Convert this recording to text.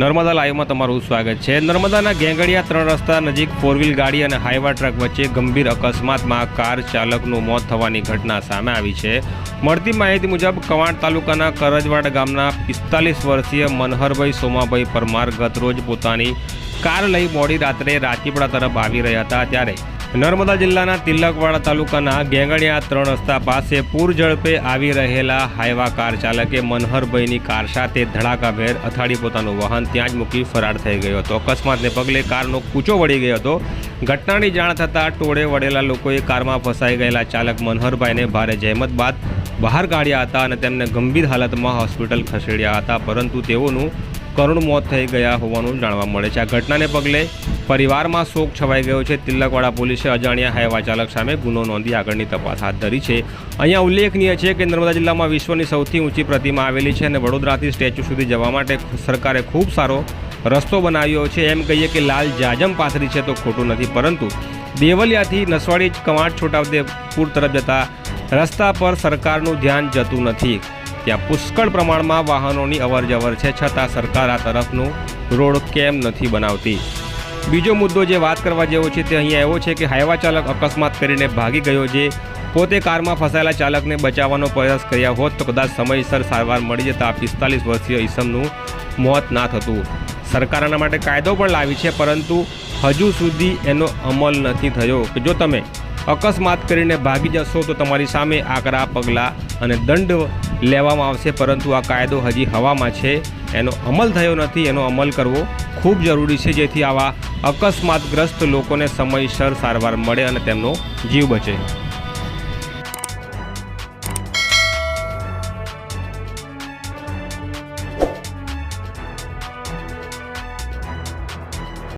નર્મદા લાઈવમાં તમારું સ્વાગત છે. નર્મદાના ગેંગડિયા ત્રણ રસ્તા નજીક ફોર વ્હીલ ગાડી અને હાઈવા ટ્રક વચ્ચે ગંભીર અકસ્માતમાં કાર ચાલકનું મોત થવાની ઘટના સામે આવી છે. મળતી માહિતી મુજબ, કવાંટ તાલુકાના કરજવાડ ગામના પિસ્તાલીસ વર્ષીય મનહરભાઈ સોમાભાઈ પરમાર ગતરોજ પોતાની કાર લઈ મોડી રાત્રે રાચીપડા તરફ આવી રહ્યા હતા. ત્યારે નર્મદા જિલ્લાના તિલકવાડા તાલુકાના ગેંગણિયા ત્રણ રસ્તા પાસે પૂર ઝડપે આવી રહેલા હાઈવા કાર ચાલકે મનહરભાઈની કાર સાથે ધડાકાભેર અથાડી પોતાનું વાહન ત્યાં જ મૂકી ફરાર થઈ ગયો હતો. અકસ્માતને પગલે કારનો કૂચો વળી ગયો હતો. ઘટનાની જાણ થતાં ટોળે વળેલા લોકોએ કારમાં ફસાઈ ગયેલા ચાલક મનહરભાઈને ભારે જહેમત બાદ બહાર કાઢ્યા હતા અને તેમને ગંભીર હાલતમાં હોસ્પિટલ ખસેડ્યા હતા, પરંતુ તેઓનું કરુણ મોત થઈ ગયા હોવાનું જાણવા મળે છે. આ ઘટનાને પગલે પરિવારમાં શોક છવાઈ ગયો છે. તિલકવાડા પોલીસે અજાણ્યા હાઈવા ચાલક સામે ગુનો નોંધી આગળની તપાસ હાથ ધરી છે. અહીંયા ઉલ્લેખનીય છે કે નર્મદા જિલ્લામાં વિશ્વની સૌથી ઊંચી પ્રતિમા આવેલી છે અને વડોદરાથી સ્ટેચ્યુ સુધી જવા માટે સરકારે ખૂબ સારો રસ્તો બનાવ્યો છે. એમ કહીએ કે લાલ જાજમ પાથરી છે તો ખોટું નથી. પરંતુ દેવલિયાથી નસવાડી કવાંટ છોટાઉદેપુર તરફ જતા રસ્તા પર સરકારનું ધ્યાન જતું નથી. ત્યાં પુષ્કળ પ્રમાણમાં વાહનોની અવરજવર છે, છતાં સરકાર આ તરફનું રોડ કેમ નથી બનાવતી? બીજો મુદ્દો જે વાત કરવા જેવો છે તે અહીંયા એવો છે કે હાઈવા ચાલક અકસ્માત કરીને ભાગી ગયો જે પોતે કારમાં ફસાયેલા ચાલકને બચાવવાનો પ્રયાસ કર્યા હોત તો કદાચ સમયસર સારવાર મળી જતા પિસ્તાલીસ વર્ષીય ઈસમનું મોત ના થતું. સરકાર આના માટે કાયદો પણ લાવી છે, પરંતુ હજુ સુધી એનો અમલ નથી થયો. કે જો તમે અકસ્માત કરીને ભાગી જશો તો તમારી સામે આકરા, પગલાં અને દંડ લેવામાં આવશે, પરંતુ આ કાયદો હજી હવામાં છે. એનો અમલ થયો નથી, એનો અમલ કરવો ખૂબ જરૂરી છે, જેથી આવા અકસ્માતગ્રસ્ત લોકોને સમયસર સારવાર મળે અને તેમનો જીવ બચે.